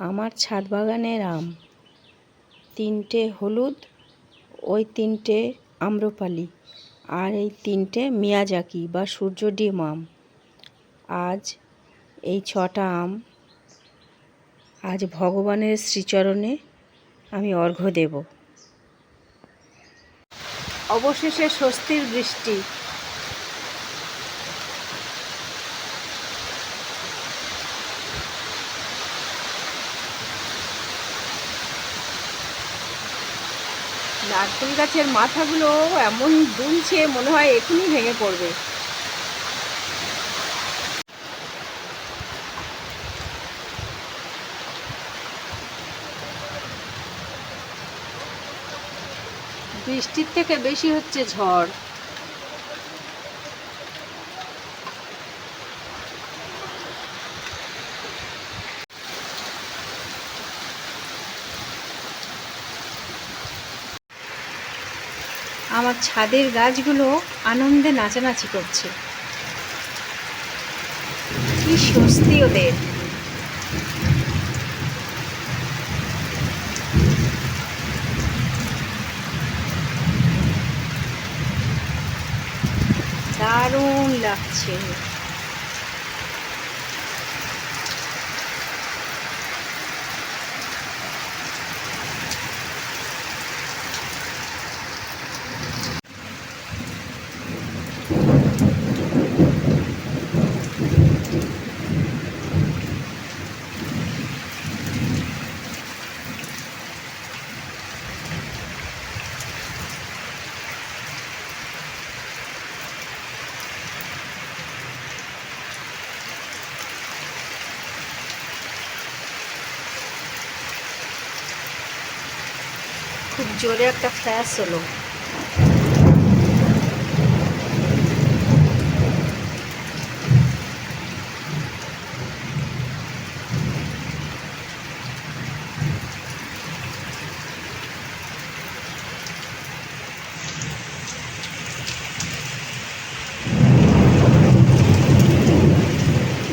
আমার ছাদ বাগানের আম। তিনটে হলুদ, ওই তিনটে আম্রপালি, আর এই তিনটে মিয়াজাকি বা সূর্য ডিম আম। আজ এই ছটা আম, আজ ভগবানের শ্রীচরণে আমি অর্ঘ্য দেব। অবশেষে স্বস্তির বৃষ্টি নারকেল গাছের মাথাগুলো এমন দুলছে, মনে হয় এখনই ভেঙে পড়বে। বৃষ্টির থেকে বেশি হচ্ছে ঝড়। আমার ছাদের গাছগুলো আনন্দে নাচানাচি করছে। কি স্বস্তি ওদের। দারুণ লাগছে। খুব জোরে একটা ফ্ল্যাশ হলো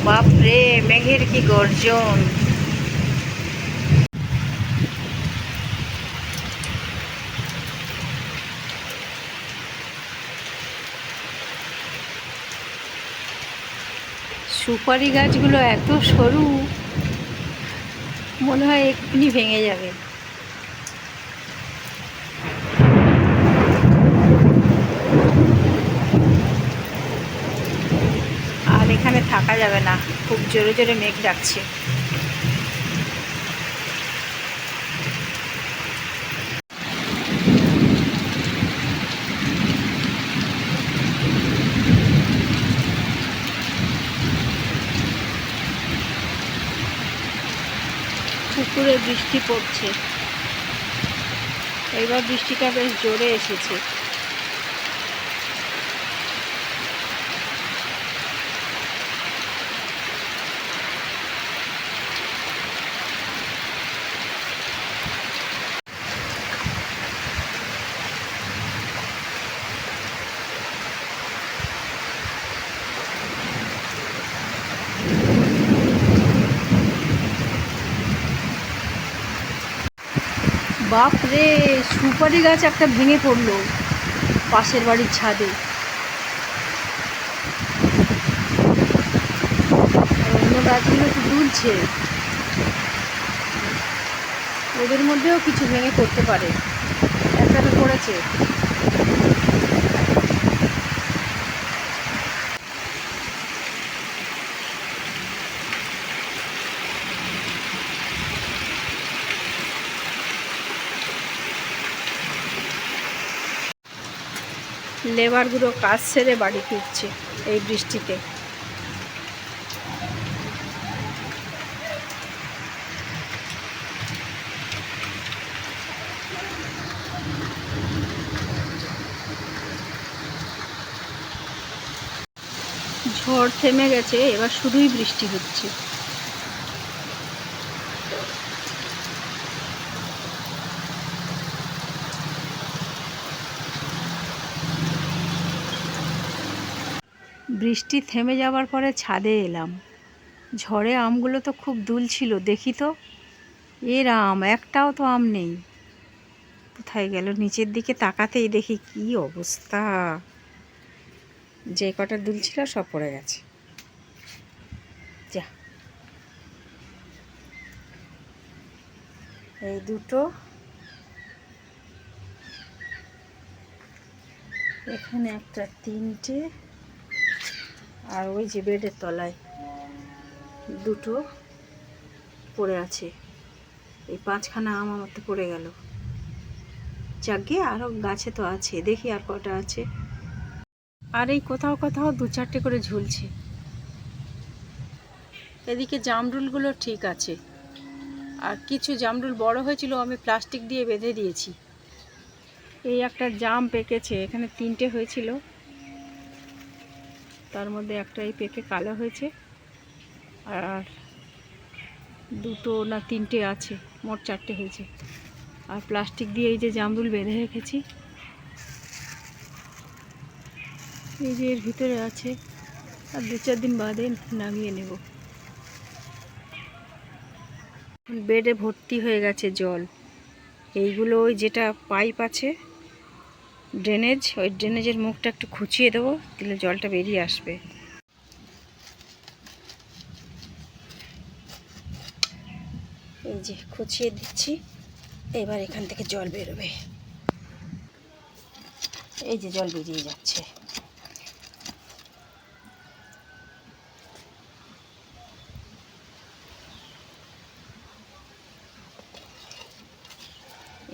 বাপরে মেঘের কি গর্জন সুপারি গাছগুলো এত সরু, মনে হয় এক্ষুনি ভেঙে যাবে। আর এখানে থাকা যাবে না, খুব জোরে জোরে মেঘ ডাকছে। পুকুরে বৃষ্টি পড়ছে। এবার বৃষ্টিটা বেশ জোরে এসেছে। বাপ রে সুপারি গাছ একটা ভেঙে পড়ল পাশের বাড়ির ছাদে। অন্য গাছগুলো একটু দুলছে। ওদের মধ্যেও কিছু ভেঙে পড়তে পারে। একটা তো পড়েছে। লেবারগুলো কাজ সেরে বাড়ি ফিরছে এই বৃষ্টিতে। ঝড় থেমে গেছে এবার শুধুই বৃষ্টি হচ্ছে। বৃষ্টি থেমে যাওয়ার পরে ছাদে এলাম। ঝড়ে আমগুলো তো খুব দুলছিল দেখি তো। এর আম একটাও তো আম নেই। কোথায় গেল? নিচের দিকে তাকাতেই দেখি কি অবস্থা। যে কটা দুল ছিল সব পড়ে গেছে। যা। এই দুটো। এখানে একটা তিনটে। আর ওই যে বেডের তলায় দুটো পড়ে আছে। এই পাঁচখানা আম আমার তো পড়ে গেল। যাকে আরও গাছে তো আছে, দেখি আর কটা আছে। আর এই কোথাও কোথাও দু চারটে করে ঝুলছে। এদিকে জামরুলগুলো ঠিক আছে। আর কিছু জামরুল বড় হয়েছিল, আমি প্লাস্টিক দিয়ে বেঁধে দিয়েছি। এই একটা জাম পেকেছে, এখানে তিনটে হয়েছিল। তার মধ্যে একটাই পেকে কালো হয়েছে। আর দুটো না তিনটে আছে, মোট চারটে হয়েছে। আর প্লাস্টিক দিয়ে এই যে জামরুল বেঁধে রেখেছি। এই যে এর ভিতরে আছে, আর দু চার দিন বাদে নামিয়ে নেব। বেডে ভর্তি হয়ে গেছে জল। এইগুলো ওই যেটা পাইপ আছে ড্রেনেজ ওই ড্রেনেজের মুখটা একটু খুঁচিয়ে দেবো, দিলে জলটা বেরিয়ে আসবে। এই যে খুঁচিয়ে দিচ্ছি, এবার এখান থেকে জল বেরোবে। এই যে জল বেরিয়ে যাচ্ছে।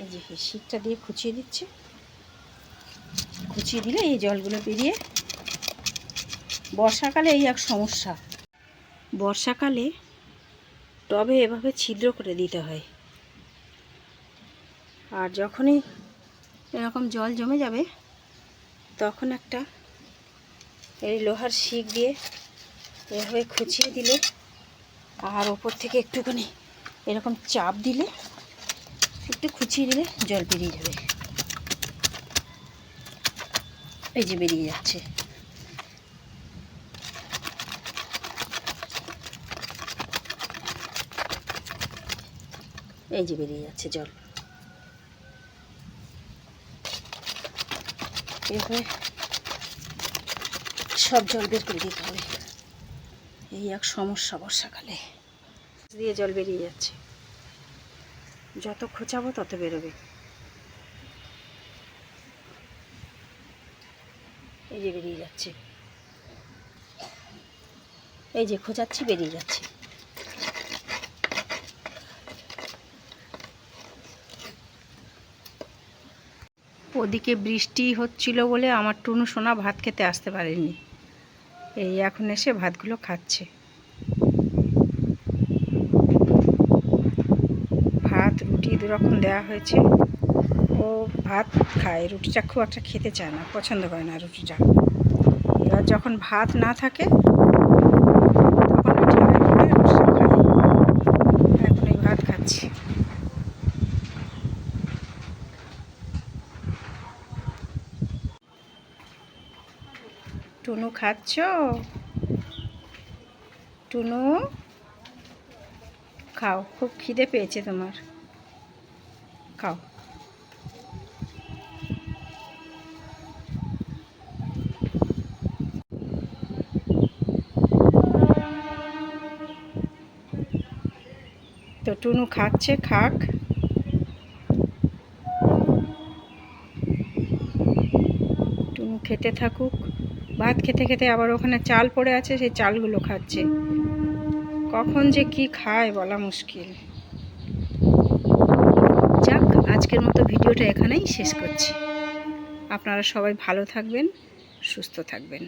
এই যে শীতটা দিয়ে খুঁচিয়ে দিচ্ছে। খুঁচিয়ে দিলে এই জলগুলো বেরিয়ে বর্ষাকালে এই এক সমস্যা। বর্ষাকালে টবে এভাবে ছিদ্র করে দিতে হয়। আর যখনই এরকম জল জমে যাবে, তখন একটা এই লোহার শিক দিয়ে এভাবে খুঁচিয়ে দিলে আর ওপর থেকে একটুখানি এরকম চাপ দিলে, একটু খুঁচিয়ে দিলে জল বেরিয়ে যাবে। এই যে বেরিয়ে যাচ্ছে। এই যে বেরিয়ে যাচ্ছে জল। এভাবে সব জল বের করে দিতে হবে। এই এক সমস্যা বর্ষাকালে। দিয়ে জল বেরিয়ে যাচ্ছে। যত খোঁচাবো তত বেরোবে। এই যে বেরিয়ে যাচ্ছে। এই যে খোঁচাচ্ছি, বেরিয়ে যাচ্ছে। ওদিকে বৃষ্টি হচ্ছিল বলে আমার টুনু সোনা ভাত খেতে আসতে পারেনি। এই এখন এসে ভাতগুলো খাচ্ছে। ভাত, রুটি দুরকম দেওয়া হয়েছে। ও ভাত খায় রুটিটা খুব একটা খেতে চায় না, পছন্দ করে না রুটিটা। এবার যখন ভাত না থাকে, তখন ওই ঠেলায় করে রুটিটা খায় এখন এই ভাত খাচ্ছি। টুনু খাচ্ছ? টুনু, খাও, খুব খিদে পেয়েছে তোমার। খাও। টুনু খাচ্ছে, খাক। টুনু খেতে থাকুক। ভাত খেতে খেতে আবার ওখানে চাল পড়ে আছে, সেই চালগুলো খাচ্ছে। কখন যে কি খায় বলা মুশকিল। যাক, আজকের মতো ভিডিওটা এখানেই শেষ করছি। আপনারা সবাই ভালো থাকবেন, সুস্থ থাকবেন।